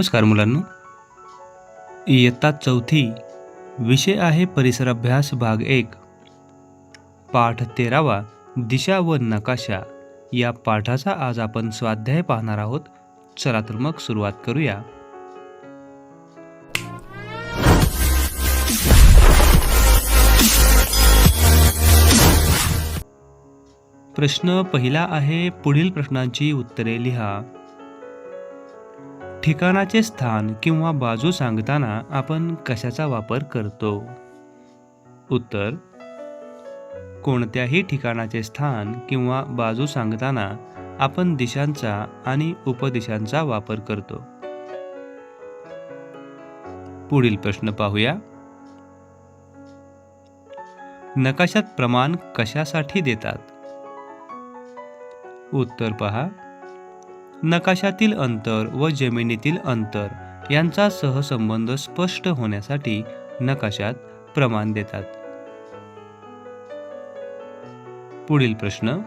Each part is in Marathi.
नमस्कार मुलांनो. इयत्ता चौथी विषय आहे परिसराभ्यास भाग एक. पाठ तेरावा दिशा व नकाशा. या पाठाचा आज आपण स्वाध्याय पाहणार आहोत. चला तर मग सुरुवात करूया. प्रश्न पहिला आहे पुढील प्रश्नांची उत्तरे लिहा. ठिकाणाचे स्थान किंवा बाजू सांगताना आपण कशाचा वापर करतो? उत्तर कोणत्याही ठिकाणाचे स्थान किंवा बाजू सांगताना आपण दिशांचा आणि उपदिशांचा वापर करतो. पुढील प्रश्न पाहूया. नकाशात प्रमाण कशासाठी देतात? उत्तर पहा. नकाशातील अंतर व जमिनीतील अंतर यांचा सहसंबंध स्पष्ट होण्यासाठी नकाशात प्रमाण देतात. पुढील प्रश्न.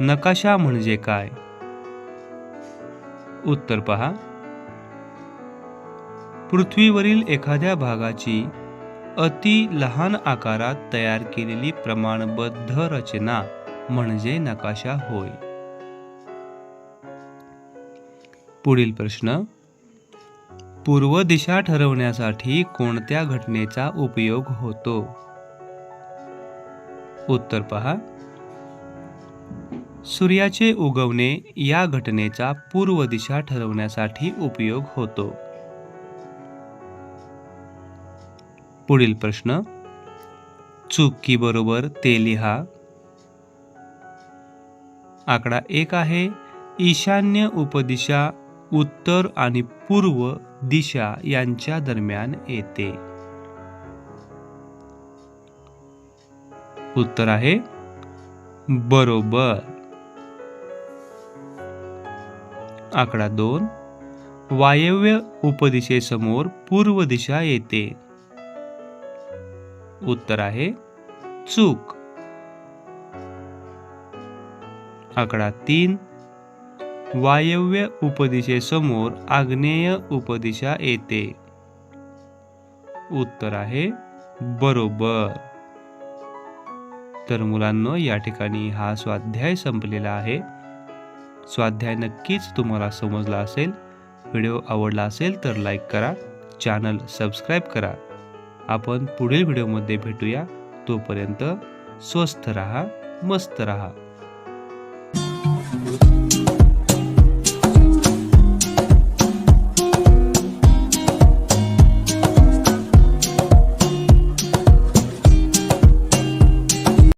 नकाशा म्हणजे काय? उत्तर पहा. पृथ्वीवरील एखाद्या भागाची अति लहान आकारात तयार केलेली प्रमाणबद्ध रचना म्हणजे नकाशा होय. पुढील प्रश्न. पूर्व दिशा ठरवण्यासाठी कोणत्या घटनेचा उपयोग होतो? उत्तर पहा. सूर्याचे उगवणे या घटनेचा पूर्व दिशा ठरवण्यासाठी उपयोग होतो. पुढील प्रश्न. चुकी बरोबर ते लिहा. आकडा एक आहे. ईशान्य उपदिशा उत्तर आणि पूर्व दिशा यांच्या दरम्यान येते. उत्तर आहे बरोबर. आकडा दोन वायव्य उपदिशेसमोर पूर्व दिशा येते. उत्तर आहे चूक. आकडा तीन वायव्य उपदिशेसमोर आग्नेय उपदिशा येते. उत्तर आहे बरोबर. तर मुलांनो या ठिकाणी हा स्वाध्याय संपलेला आहे. स्वाध्याय नक्कीच तुम्हाला समजला असेल व्हिडिओ आवडला असेल तर लाईक करा चॅनल सबस्क्राईब करा. आपण पुढील व्हिडिओमध्ये भेटूया. तोपर्यंत स्वस्थ रहा मस्त रहा.